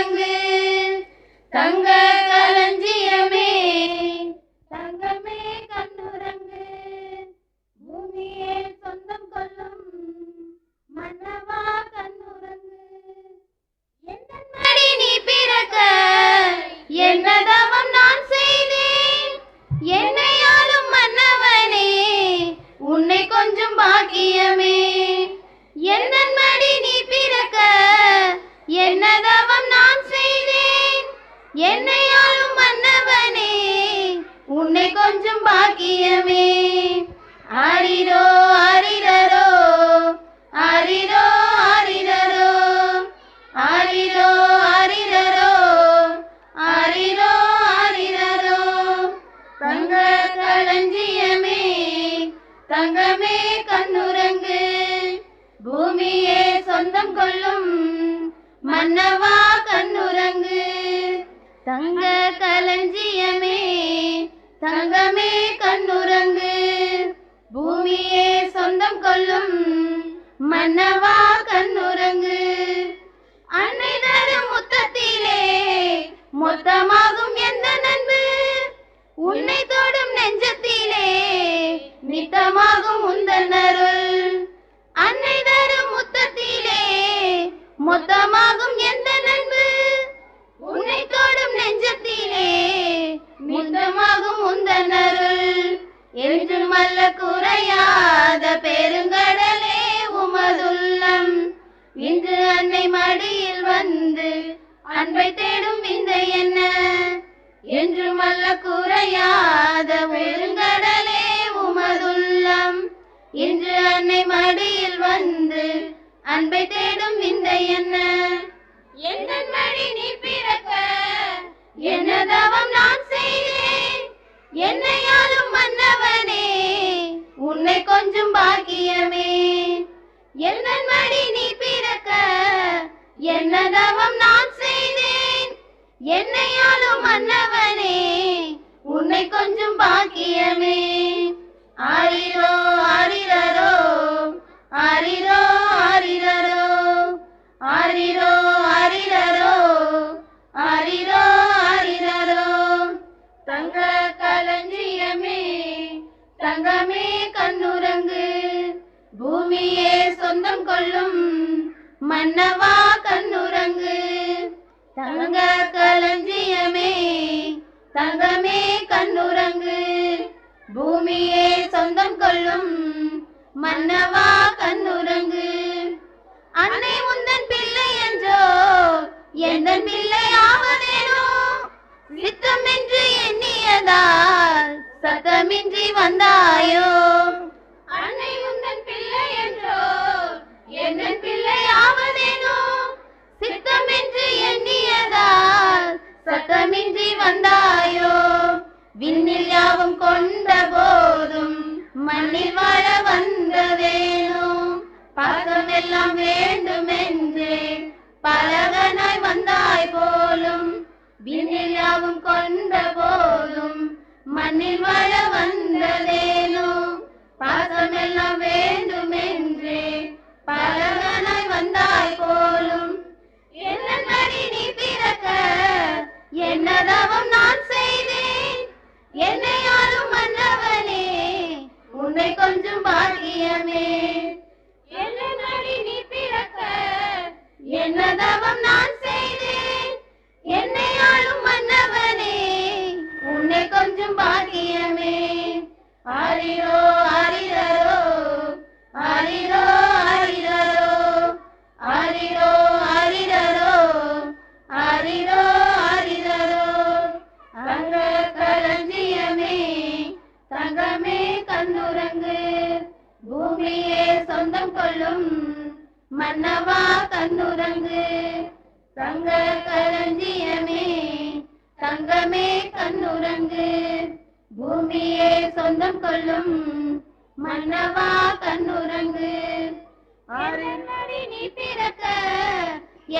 அங்கு தங்க களஞ்சியமே பிறக்க என்னதவம் நான் செய்தேன். என்னையாலும் மன்னவனே உன்னை கொஞ்சம் பாக்கியமே. என்ன என்னையாலும் என்னை ஆளும் மன்னவனே உன்னை கொஞ்சம் பாக்கியமே. ஆரிரோ ஆரிரரோ ஆரிரோ ஆரிரரோ ஆரிரோ ஆரிரரோ ஆரிரோ ஆரிரரோ தங்க களஞ்சியமே தங்கமே கண்ணுரங்கு. பூமியே சொந்தம் கொள்ளும் மன்னவா கண்ணுரங்கு. தங்க களஞ்சியமே தங்கமே கண்ணுரங்கு பூமியே சொந்தம் கொள்ளும் மன்னவா கண்ணுரங்கு அன்னை தரும் முத்தத்திலே மொத்தமாகும் எந்த நண்பு? உன்னை தோடும் நெஞ்சத்திலே நித்தமாகும் உந்தன் அருள். அன்னை தரும் முத்தத்திலே மொத்தமாகும் எந்த என்றும் அல்ல குறையாத பெருங்கடலே உமதுள்ளம். இன்று அன்னை மடியில் வந்து அன்பை தேடும் இந்த என்ன? என்றும் அல்ல குறையாத பெருங்கடலே உமதுள்ளம். இன்று அன்னை மடியில் வந்து அன்பை தேடும் இந்த என்ன? எந்த மடி நீ பிறக்க என்ன தவம் நான் செய்தேன்? என்னையாலும் உன்னை கொஞ்சம் பாக்கியமே. என்ன மடி நீ பிறக்க என்ன தவம் நான் செய்தேன்? என்னையாலும் மன்னவனே உன்னை கொஞ்சம் பாக்கியமே. ஆரிரோ ஆரிரரோ ஆரிரோ ஆரிரரோ ஆரிரோ ஆரிரரோ ஆரிரோ ஆரிரரோ. தங்க களஞ்சியமே தங்கமே பூமியே சொந்தம் கொள்ளும் மன்னவா கண்ணுரங்கு தங்க களஞ்சியமே தங்கமே கண்ணுரங்கு பூமியே சொந்தம் கொள்ளும் மன்னவா கண்ணுரங்கு அன்னை உந்தன் பிள்ளை என்றோ எந்த பிள்ளை ஆவதேனோ? சித்தமின்றி எண்ணியதால் சத்தமின்றி வந்தாயோ? யாவும் கொண்ட போதும் மண்ணில் வாழ வந்த வேணும். பாசம் எல்லாம் வேண்டுமென்றே பலகனாய் வந்தாய் போலும். விண்ணில் யாவும் கொண்ட போதும் மண்ணில் வாழ வந்ததேனும் பாசம் எல்லாம் வேண்டுமென்றே பலகனாய் வந்தாய் போலும். என்ன மடி நீ பிறக்க? என்ன தவம் நான் பூமியே சொந்தம் கொள்ளும் மன்னவா கண்ணுரங்கு தங்க களஞ்சியமே தங்கமே கண்ணுரங்கு பூமியே சொந்தம் கொள்ளும் மன்னவா கண்ணுரங்கு ஆரடி நீ பிறக்க?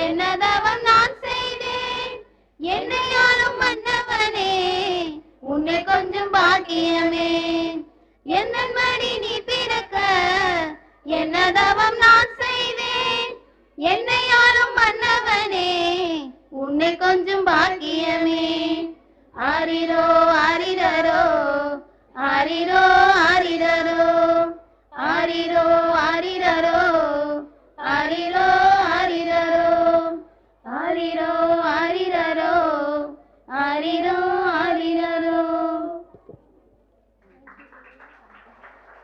என்ன தவம் நான் செய்தேன்? என்னை ஆளும் மன்னவனே உன்னை கொஞ்சம் பாக்கியமே. என்ன மடி நீ என்ன தவம் நான் செய்தேன். என்னை ஆளும் மன்னவனே. உன்னை கொஞ்சம் பாக்கியமே. ஆரிரோ